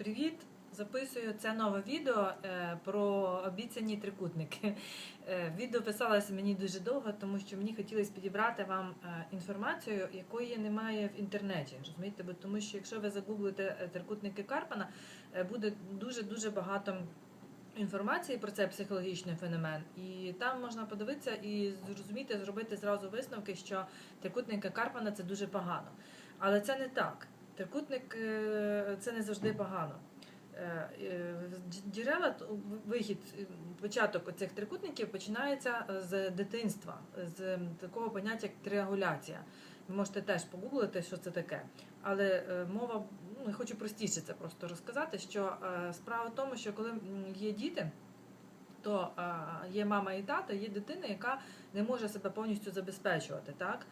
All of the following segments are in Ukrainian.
Привіт! Записую це нове відео е, про обіцяні трикутники. Е, Відео писалося мені дуже довго, тому що мені хотілося підібрати вам е, інформацію, якої немає в інтернеті. Розумієте? Бо тому що якщо ви загуглите трикутники Карпана, буде дуже дуже багато. Інформації про цей психологічний феномен, і там можна подивитися і зрозуміти, зробити зразу висновки, що трикутники Карпана це дуже погано. Але це не так. Трикутник е, це не завжди погано. Е, е, Джерела, вихід, початок оцих трикутників починається з дитинства, з такого поняття як триангуляція. Ви можете теж погуглити, що це таке. Але мова, ну, хочу простіше це просто розказати, що справа в тому, що коли є діти, то є мама і тата, є дитина, яка не може себе повністю забезпечувати. Так?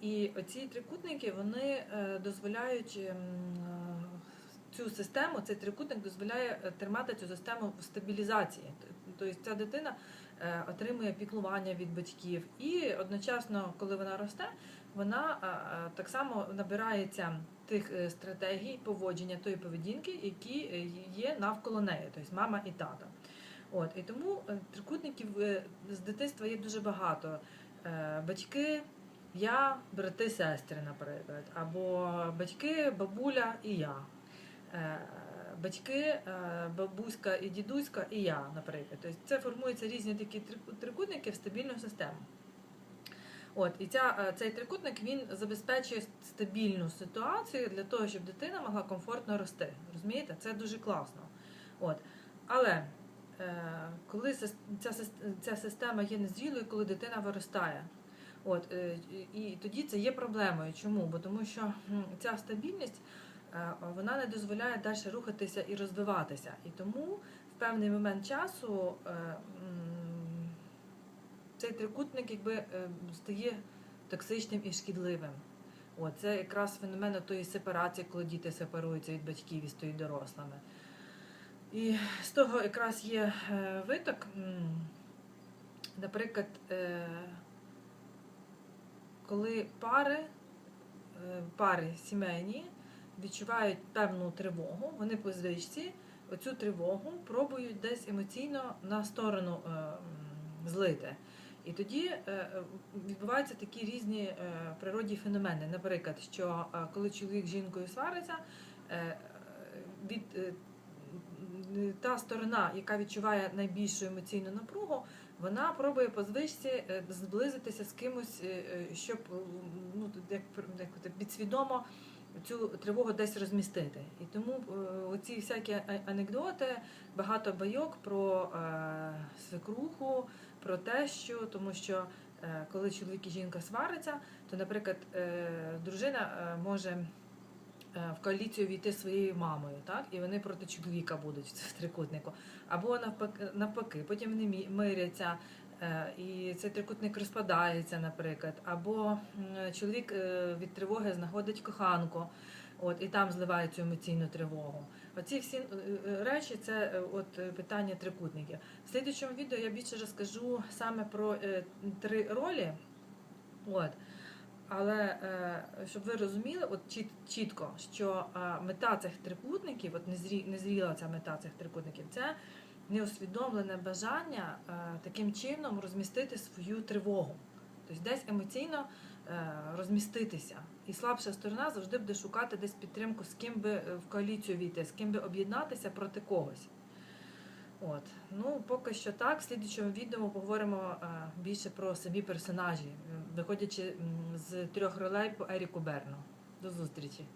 І оці трикутники вони е, дозволяють ем, е, цю систему, цей трикутник дозволяє е, тримати цю систему в стабілізації. Тобто ця дитина отримує піклування від батьків, і одночасно, коли вона росте, вона так само набирається тих стратегій поводження тої поведінки, які є навколо неї, тобто мама і тата. От і тому трикутників з дитинства є дуже багато. Батьки, я, брати, сестри, наприклад, або батьки, бабуля і я. Е, Батьки, е, бабуська і дідуська і я, наприклад. Тобто це формуються різні такі трикутники в стабільну систему. От, і ця, е, цей трикутник він забезпечує стабільну ситуацію для того, щоб дитина могла комфортно рости. Розумієте? Це дуже класно. От. Але коли ця, ця система є незрілою, коли дитина виростає. От, е, і тоді це є проблемою. Чому? Бо тому що ця стабільність е, вона не дозволяє далі рухатися і розвиватися. І тому в певний момент часу е, цей трикутник якби стає токсичним і шкідливим. От, це якраз феномен тої сепарації, коли діти сепаруються від батьків і стають дорослими. І з того якраз є виток, наприклад, коли пари, е, пари сімейні відчувають певну тривогу, вони по звичці оцю тривогу пробують десь емоційно на сторону е, злити. І тоді е, відбуваються такі різні природні феномени. Наприклад, що коли чоловік з жінкою свариться, від та сторона, яка відчуває найбільшу емоційну напругу, вона пробує по звичці е, зблизитися з кимось, е, е, щоб ну, як, підсвідомо цю тривогу десь розмістити. І тому оці всякі анекдоти, багато байок про свекруху, про те, що тому що коли чоловік і жінка свариться, то, наприклад, дружина може в коаліцію війти своєю мамою, так? і вони проти чоловіка будуть в трикутнику. Або навпаки, навпаки потім вони миряться. е, І цей трикутник розпадається, наприклад, або чоловік е, від тривоги знаходить коханку, от і там зливає цю емоційну тривогу. Оці всі е, е, речі це е, от е, питання трикутників. В слідчому відео я більше розкажу саме про е, три ролі. От. Але е, щоб ви розуміли, от чіт, чітко, що е, мета цих трикутників, от незрі, незріла ця мета цих трикутників, це неусвідомлене бажання е, таким чином розмістити свою тривогу. Тобто десь емоційно розміститися. І слабша сторона завжди буде шукати десь підтримку, з ким би в коаліцію війти, з ким би об'єднатися проти когось. От. Ну, поки що так. В слідчому відео поговоримо е, більше про самі персонажі, е, виходячи з трьох ролей по Еріку Берну. До зустрічі!